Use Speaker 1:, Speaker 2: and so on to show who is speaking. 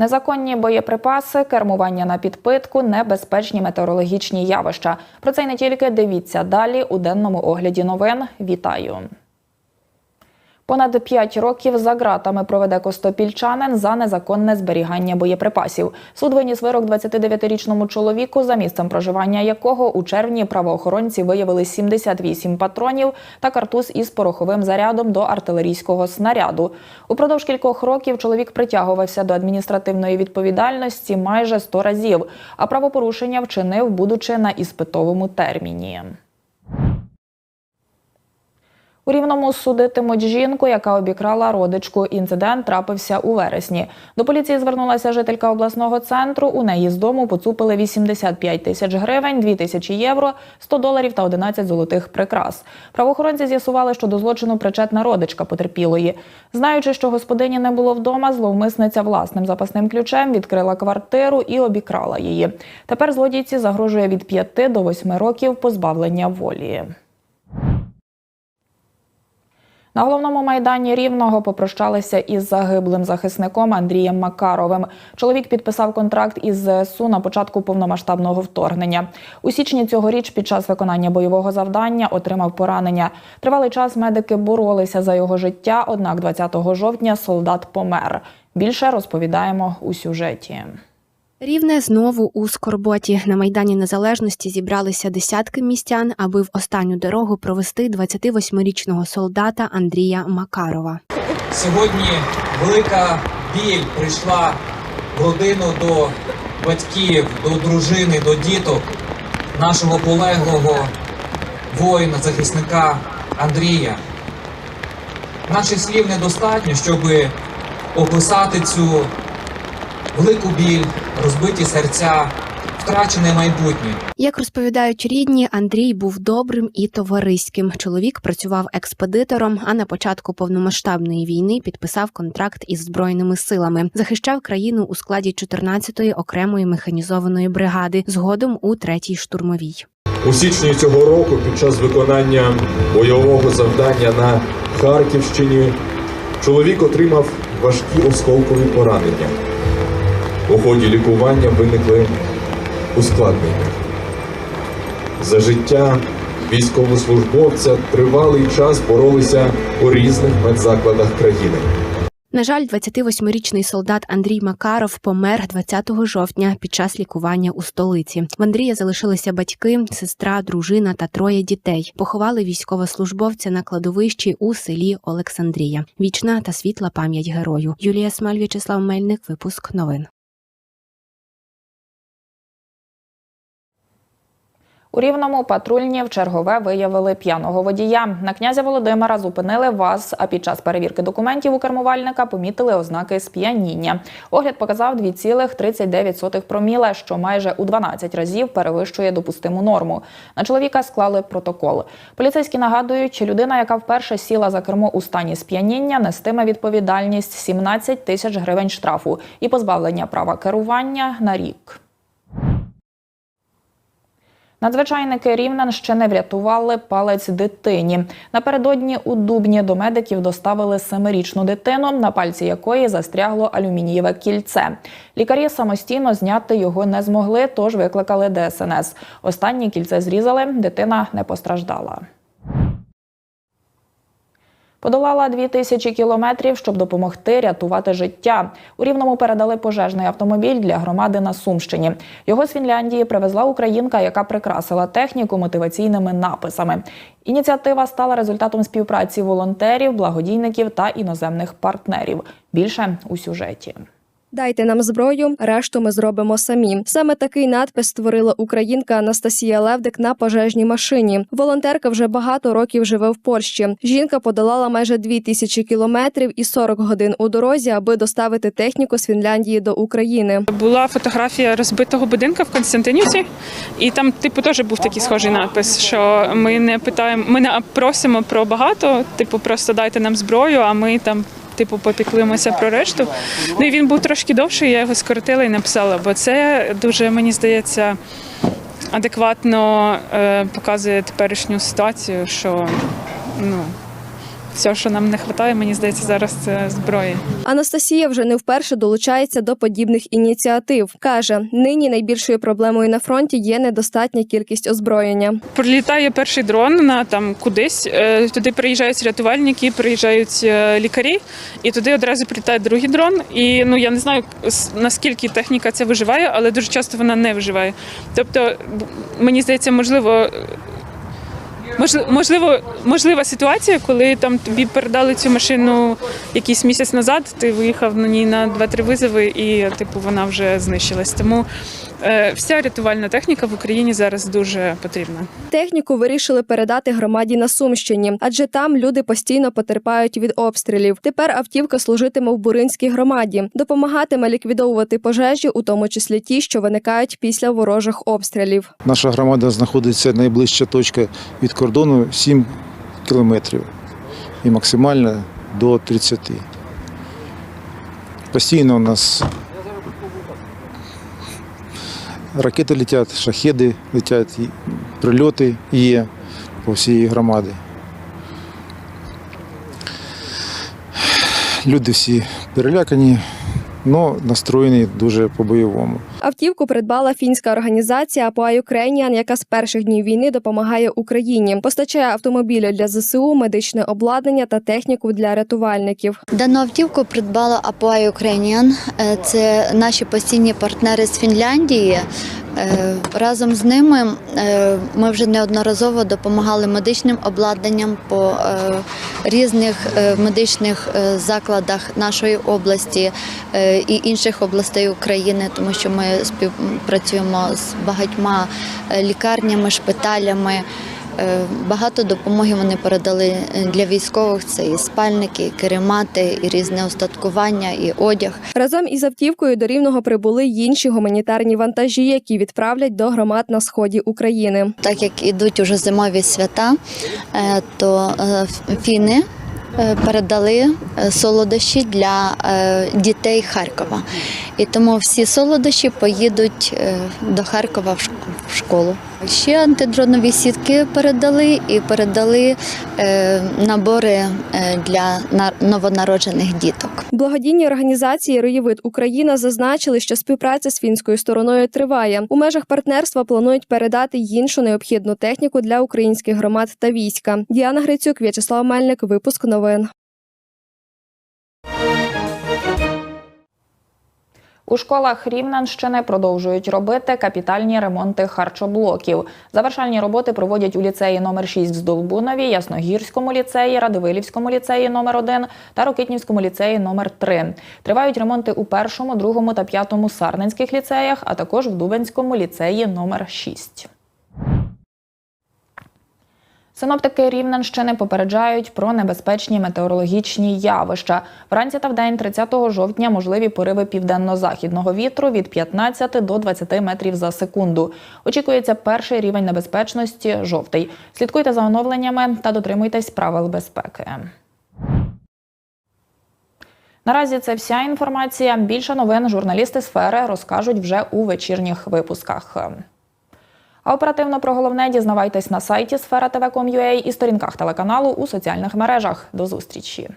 Speaker 1: Незаконні боєприпаси, кермування на підпитку, небезпечні метеорологічні явища. Про це й не тільки дивіться далі у денному огляді новин. Вітаю. Понад 5 років за ґратами проведе костопільчанин за незаконне зберігання боєприпасів. Суд виніс вирок 29-річному чоловіку, за місцем проживання якого у червні правоохоронці виявили 78 патронів та картуз із пороховим зарядом до артилерійського снаряду. Упродовж кількох років чоловік притягувався до адміністративної відповідальності майже 100 разів, а правопорушення вчинив, будучи на іспитовому терміні. У Рівному судитимуть жінку, яка обікрала родичку. Інцидент трапився у вересні. До поліції звернулася жителька обласного центру. У неї з дому поцупили 85 тисяч гривень, 2 тисячі євро, 100 доларів та 11 золотих прикрас. Правоохоронці з'ясували, що до злочину причетна родичка потерпілої. Знаючи, що господині не було вдома, зловмисниця власним запасним ключем відкрила квартиру і обікрала її. Тепер злодійці загрожує від 5 до 8 років позбавлення волі. На головному майдані Рівного попрощалися із загиблим захисником Андрієм Макаровим. Чоловік підписав контракт із ЗСУ на початку повномасштабного вторгнення. У січні цьогоріч під час виконання бойового завдання отримав поранення. Тривалий час медики боролися за його життя, однак 20 жовтня солдат помер. Більше розповідаємо у сюжеті.
Speaker 2: Рівне знову у скорботі. На Майдані Незалежності зібралися десятки містян, аби в останню дорогу провести 28-річного солдата Андрія Макарова.
Speaker 3: Сьогодні велика біль прийшла в родину до батьків, до дружини, до діток нашого полеглого воїна, захисника Андрія. Наших слів недостатньо, щоб описати цю велику біль, розбиті серця, втрачене майбутнє.
Speaker 2: Як розповідають рідні, Андрій був добрим і товариським. Чоловік працював експедитором, а на початку повномасштабної війни підписав контракт із збройними силами. Захищав країну у складі 14-ї окремої механізованої бригади, згодом у 3-й штурмовій.
Speaker 4: У січні цього року, під час виконання бойового завдання на Харківщині, чоловік отримав важкі осколкові поранення. У ході лікування виникли ускладнення. За життя військовослужбовця тривалий час боролися у різних медзакладах країни.
Speaker 2: На жаль, 28-річний солдат Андрій Макаров помер 20 жовтня під час лікування у столиці. В Андрія залишилися батьки, сестра, дружина та троє дітей. Поховали військовослужбовця на кладовищі у селі Олександрія. Вічна та світла пам'ять герою. Юлія Смаль, В'ячеслав Мельник. Випуск новин.
Speaker 1: У Рівному патрульні в чергове виявили п'яного водія. На князя Володимира зупинили ВАЗ, а під час перевірки документів у кермувальника помітили ознаки сп'яніння. Огляд показав 2,39 проміле, що майже у 12 разів перевищує допустиму норму. На чоловіка склали протокол. Поліцейські нагадують, людина, яка вперше сіла за кермо у стані сп'яніння, нестиме відповідальність 17 тисяч гривень штрафу і позбавлення права керування на рік. Надзвичайники Рівненщини врятували палець дитині. Напередодні у Дубні до медиків доставили семирічну дитину, на пальці якої застрягло алюмінієве кільце. Лікарі самостійно зняти його не змогли, тож викликали ДСНС. Останнє кільце зрізали, дитина не постраждала. Подолала дві тисячі кілометрів, щоб допомогти рятувати життя. У Рівному передали пожежний автомобіль для громади на Сумщині. Його з Фінляндії привезла українка, яка прикрасила техніку мотиваційними написами. Ініціатива стала результатом співпраці волонтерів, благодійників та іноземних партнерів. Більше у сюжеті.
Speaker 5: Дайте нам зброю, решту ми зробимо самі. Саме такий надпис створила українка Анастасія Левдик на пожежній машині. Волонтерка вже багато років живе в Польщі. Жінка подолала майже дві тисячі кілометрів і 40 годин у дорозі, аби доставити техніку з Фінляндії до України.
Speaker 6: Була фотографія розбитого будинку в Константинівці, і там, типу, теж був такий схожий напис, що ми не питаємо, ми не просимо про багато, типу, просто дайте нам зброю, а ми там. Типу, попіклимося про решту. Ну і він був трошки довший, я його скоротила і написала, бо це дуже, мені здається, адекватно е, показує теперішню ситуацію, що ну, все, що нам не вистачає, мені здається, зараз це зброї.
Speaker 5: Анастасія вже не вперше долучається до подібних ініціатив. каже, нині найбільшою проблемою на фронті є недостатня кількість озброєння.
Speaker 6: Прилітає перший дрон на там кудись. е, Туди приїжджають рятувальники, приїжджають е, лікарі, і туди одразу прилітає другий дрон. І ну я не знаю наскільки техніка це виживає, але дуже часто вона не виживає. Тобто, мені здається, можливо. Можливо, можлива ситуація, коли там тобі передали цю машину якийсь місяць назад, ти виїхав на ній на 2-3 визови, і типу вона вже знищилась. Тому вся рятувальна техніка в Україні зараз дуже потрібна.
Speaker 5: Техніку вирішили передати громаді на Сумщині, адже там люди постійно потерпають від обстрілів. Тепер автівка служитиме в Буринській громаді, допомагатиме ліквідовувати пожежі, у тому числі ті, що виникають після ворожих обстрілів.
Speaker 7: Наша громада знаходиться найближча точка від кордону 7 кілометрів і максимально до 30. Постійно у нас ракети летять, шахеди летять, прильоти є по всій громаді. Люди всі перелякані, але настроєний дуже по-бойовому.
Speaker 5: Автівку придбала фінська організація Apply Ukrainian, яка з перших днів війни допомагає Україні, постачає автомобілі для ЗСУ, медичне обладнання та техніку для рятувальників.
Speaker 8: Дану автівку придбала Apply Ukrainian. Е, Це наші постійні партнери з Фінляндії. Е, Разом з ними е, ми вже неодноразово допомагали медичним обладнанням по е, різних медичних закладах нашої області і інших областей України, тому що ми співпрацюємо з багатьма лікарнями, шпиталями. Е, Багато допомоги вони передали е, для військових. Це і спальники, і керемати, і різне устаткування, і одяг.
Speaker 5: Разом із автівкою до рівного прибули й інші гуманітарні вантажі, які відправлять до громад на сході України.
Speaker 8: Так як ідуть уже зимові свята, е, то фіни передали солодощі для дітей Харкова. І тому всі солодощі поїдуть до Харкова в школу. Ще антидронові сітки передали і передали е, набори е, для на- новонароджених діток.
Speaker 5: Благодійні організації Роєвид Україна зазначили, що співпраця з фінською стороною триває. У межах партнерства планують передати іншу необхідну техніку для українських громад та війська. Діана Грицюк, В'ячеслав Мельник. Випуск новин.
Speaker 1: У школах Рівненщини продовжують робити капітальні ремонти харчоблоків. Завершальні роботи проводять у ліцеї номер 6 в Здолбунові, Ясногірському ліцеї, Радивилівському ліцеї номер 1 та Рокитнівському ліцеї номер 3 Тривають ремонти у першому, другому та п'ятому сарненських ліцеях, а також в Дубенському ліцеї номер 6 Синоптики Рівненщини попереджають про небезпечні метеорологічні явища. Вранці та вдень 30 жовтня можливі пориви південно-західного вітру від 15 до 20 метрів за секунду. Очікується перший рівень небезпечності жовтий. Слідкуйте за оновленнями та дотримуйтесь правил безпеки. Наразі це вся інформація. Більше новин журналісти сфери розкажуть вже у вечірніх випусках. А оперативно про головне дізнавайтесь на сайті сфера і сторінках телеканалу у соціальних мережах. До зустрічі!